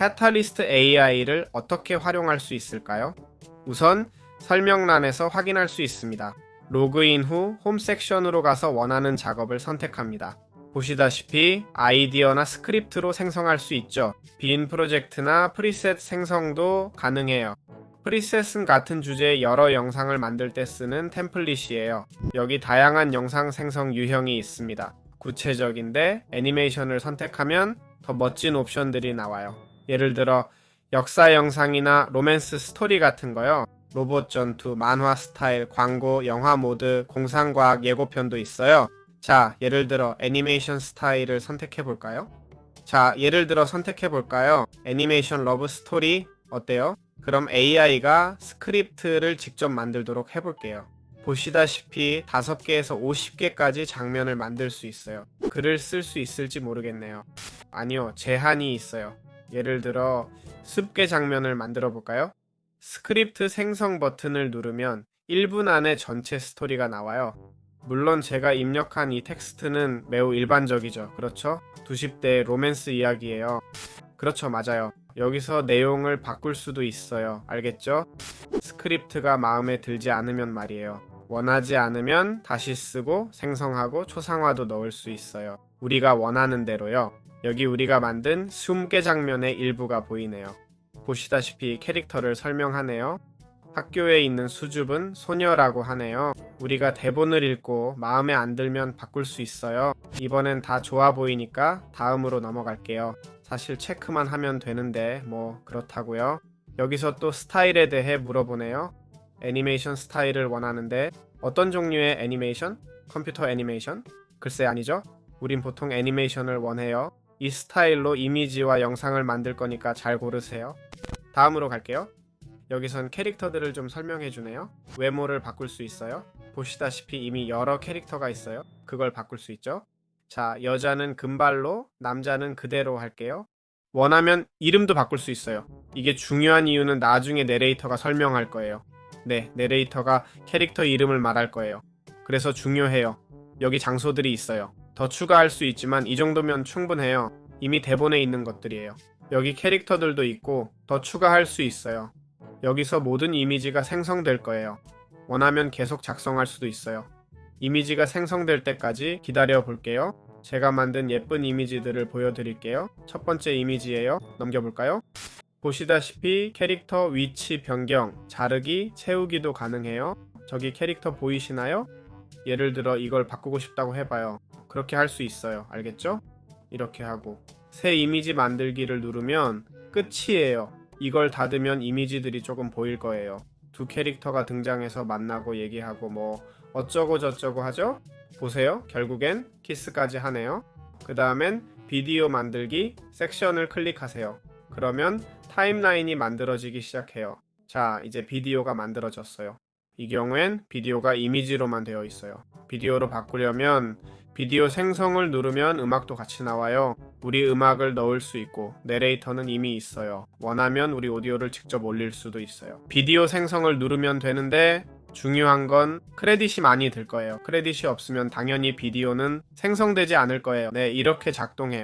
캐탈리스트 AI를 어떻게 활용할 수 있을까요? 우선 설명란에서 확인할 수 있습니다. 로그인 후 홈 섹션으로 가서 원하는 작업을 선택합니다. 보시다시피 아이디어나 스크립트로 생성할 수 있죠. 빈 프로젝트나 프리셋 생성도 가능해요. 프리셋은 같은 주제의 여러 영상을 만들 때 쓰는 템플릿이에요. 여기 다양한 영상 생성 유형이 있습니다. 구체적인데 애니메이션을 선택하면 더 멋진 옵션들이 나와요. 예를 들어 역사 영상이나 로맨스 스토리 같은 거요. 로봇 전투, 만화 스타일, 광고, 영화 모드, 공상과학 예고편도 있어요. 자, 예를 들어 애니메이션 스타일을 선택해 볼까요? 자, 예를 들어 선택해 볼까요? 애니메이션 러브 스토리 어때요? 그럼 AI가 스크립트를 직접 만들도록 해볼게요. 보시다시피 5개에서 50개까지 장면을 만들 수 있어요. 글을 쓸 수 있을지 모르겠네요. 아니요, 제한이 있어요. 예를 들어 습계 장면을 만들어 볼까요? 스크립트 생성 버튼을 누르면 1분 안에 전체 스토리가 나와요. 물론 제가 입력한 이 텍스트는 매우 일반적이죠. 그렇죠? 90대의 로맨스 이야기예요. 그렇죠, 맞아요. 여기서 내용을 바꿀 수도 있어요. 알겠죠? 스크립트가 마음에 들지 않으면 말이에요. 원하지 않으면 다시 쓰고 생성하고 초상화도 넣을 수 있어요. 우리가 원하는 대로요. 여기 우리가 만든 20개 장면의 일부가 보이네요. 보시다시피 캐릭터를 설명하네요. 학교에 있는 수줍은 소녀라고 하네요. 우리가 대본을 읽고 마음에 안 들면 바꿀 수 있어요. 이번엔 다 좋아 보이니까 다음으로 넘어갈게요. 사실 체크만 하면 되는데 뭐 그렇다고요. 여기서 또 스타일에 대해 물어보네요. 애니메이션 스타일을 원하는데 어떤 종류의 애니메이션? 컴퓨터 애니메이션? 글쎄 아니죠. 우린 보통 애니메이션을 원해요. 이 스타일로 이미지와 영상을 만들 거니까 잘 고르세요. 다음으로 갈게요. 여기선 캐릭터들을 좀 설명해 주네요. 외모를 바꿀 수 있어요. 보시다시피 이미 여러 캐릭터가 있어요. 그걸 바꿀 수 있죠. 자, 여자는 금발로, 남자는 그대로 할게요. 원하면 이름도 바꿀 수 있어요. 이게 중요한 이유는 나중에 내레이터가 설명할 거예요. 네, 내레이터가 캐릭터 이름을 말할 거예요. 그래서 중요해요. 여기 장소들이 있어요. 더 추가할 수 있지만 이 정도면 충분해요. 이미 대본에 있는 것들이에요. 여기 캐릭터들도 있고 더 추가할 수 있어요. 여기서 모든 이미지가 생성될 거예요. 원하면 계속 작성할 수도 있어요. 이미지가 생성될 때까지 기다려 볼게요. 제가 만든 예쁜 이미지들을 보여드릴게요. 첫 번째 이미지예요. 넘겨볼까요? 보시다시피 캐릭터 위치 변경, 자르기, 채우기도 가능해요. 저기 캐릭터 보이시나요? 예를 들어 이걸 바꾸고 싶다고 해봐요. 그렇게 할 수 있어요. 알겠죠? 이렇게 하고 새 이미지 만들기를 누르면 끝이에요. 이걸 닫으면 이미지들이 조금 보일 거예요. 두 캐릭터가 등장해서 만나고 얘기하고 뭐 어쩌고 저쩌고 하죠? 보세요. 결국엔 키스까지 하네요. 그 다음엔 비디오 만들기 섹션을 클릭하세요. 그러면 타임라인이 만들어지기 시작해요. 자, 이제 비디오가 만들어졌어요. 이 경우엔 비디오가 이미지로만 되어 있어요. 비디오로 바꾸려면 비디오 생성을 누르면 음악도 같이 나와요. 우리 음악을 넣을 수 있고 내레이터는 이미 있어요. 원하면 우리 오디오를 직접 올릴 수도 있어요. 비디오 생성을 누르면 되는데 중요한 건 크레딧이 많이 들 거예요. 크레딧이 없으면 당연히 비디오는 생성되지 않을 거예요. 네, 이렇게 작동해요.